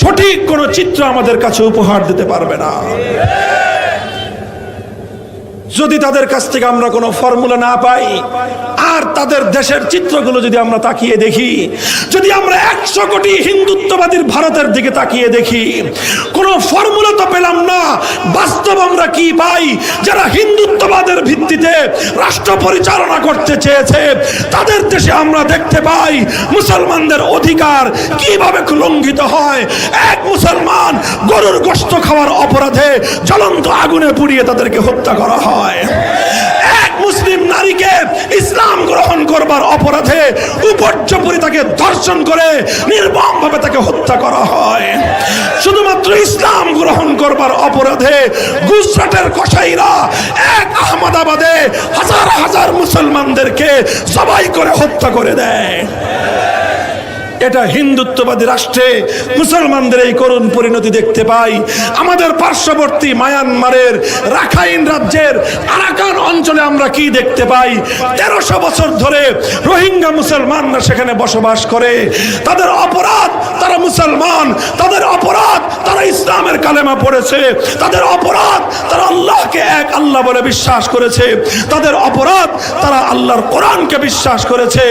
সঠিক কোনো চিত্র আমাদের কাছে উপহার দিতে পারবে না। যদি তাদের কাছ থেকে আমরা কোনো ফর্মুলা না পাই, আর তাদের দেশের চিত্রগুলো যদি আমরা তাকিয়ে দেখি, যদি আমরা একশো কোটি হিন্দুত্ববাদীর ভারতের দিকে তাকিয়ে দেখি, কোনো ফর্মুলা তো পেলাম না। বাস্তব আমরা কি পাই? যারা হিন্দুত্ববাদের ভিত্তিতে রাষ্ট্র পরিচালনা করতে চেয়েছে, তাদের দেশে আমরা দেখতে পাই মুসলমানদের অধিকার কীভাবে লঙ্ঘিত হয়। এক মুসলমান গরুর গোস্ত খাওয়ার অপরাধে জ্বলন্ত আগুনে পুড়িয়ে তাদেরকে হত্যা করা হয়। এক মুসলিম নারীকে ইসলাম গ্রহণ করবার অপরাধে উপর্যপুরি তাকে ধর্ষণ করে নির্মম ভাবে তাকে হত্যা করা হয়। শুধুমাত্র ইসলাম গ্রহণ করবার অপরাধে গুজরাটের কসাইরা এক আহমদাবাদে হাজার হাজার মুসলমানদেরকে সবাই করে হত্যা করে দেয়। এটা হিন্দুত্ববাদী রাষ্ট্রে মুসলমানদের এই করুণ পরিণতি দেখতে পাই। আমাদের পার্শ্ববর্তী মায়ানমারের রাখাইন রাজ্যের আরাকান অঞ্চলে আমরা কি দেখতে পাই? তেরোশো বছর ধরে রোহিঙ্গা মুসলমানরা সেখানে বসবাস করে। তাদের অপরাধ তারা মুসলমান, তাদের অপরাধ তারা ইসলামের কালেমা পড়েছে। তাদের অপরাধ তারা আল্লাহকে এক আল্লাহ বলে বিশ্বাস করেছে। তাদের অপরাধ তারা আল্লাহর কোরআনকে বিশ্বাস করেছে।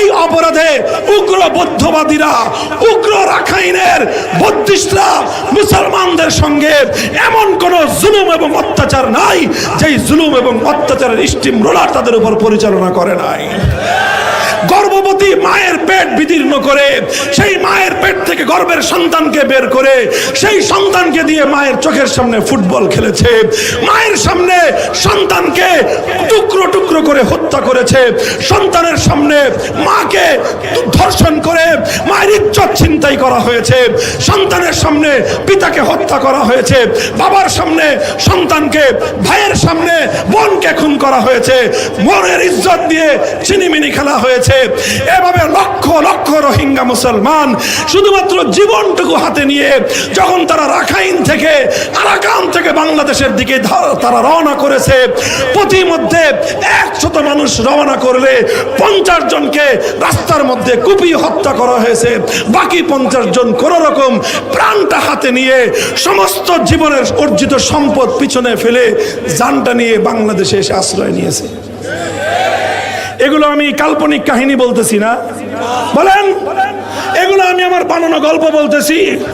এই অপরাধে উগ্র বৌদ্ধবাদীরা উগ্র রাখাইনের বুদ্ধিস্টরা মুসলমানদের সঙ্গে এমন কোন জুলুম এবং অত্যাচার নাই, যেই জুলুম এবং অত্যাচারের স্টিম রোলার তাদের উপর পরিচালনা করে নাই। গর্ভবতী মায়ের পেট বিদীর্ণ করে, সেই মায়ের পেট থেকে গর্ভের সন্তানকে বের করে, সেই সন্তানকে দিয়ে মায়ের চোখের সামনে ফুটবল খেলেছে। মায়ের সামনে সন্তানকে টুকরো টুকরো করে হত্যা করেছে। সন্তানের সামনে মাকে ধর্ষণ করে, মায়ের ইজ্জত ছিনতাই করা হয়েছে। সন্তানের সামনে পিতাকে হত্যা করা হয়েছে। বাবার সামনে সন্তানকে, ভাইয়ের সামনে বোনকে খুন করা হয়েছে। মনের ইজ্জত দিয়ে চিনিমিনি খেলা হয়েছে। এভাবে লক্ষ লক্ষ রোহিঙ্গা মুসলমান শুধুমাত্র জীবনটুকু হাতে নিয়ে যখন তারা রাখাইন থেকে আরাকান থেকে বাংলাদেশের দিকে তারা রওনা করেছে প্রতিমধ্যে একশত মানুষ রওনা করলে পঞ্চাশ জনকে রাস্তার মধ্যে কুপিয়ে হত্যা করা হয়েছে। বাকি পঞ্চাশ জন কোন রকম প্রাণটা হাতে নিয়ে সমস্ত জীবনের অর্জিত সম্পদ পিছনে ফেলে জানটা নিয়ে বাংলাদেশে এসে আশ্রয় নিয়েছে। এগুলো আমি কাল্পনিক কাহিনী বলতেছি না। বলেন? এগুলো আমি আমার বানানো গল্প বলতেছি।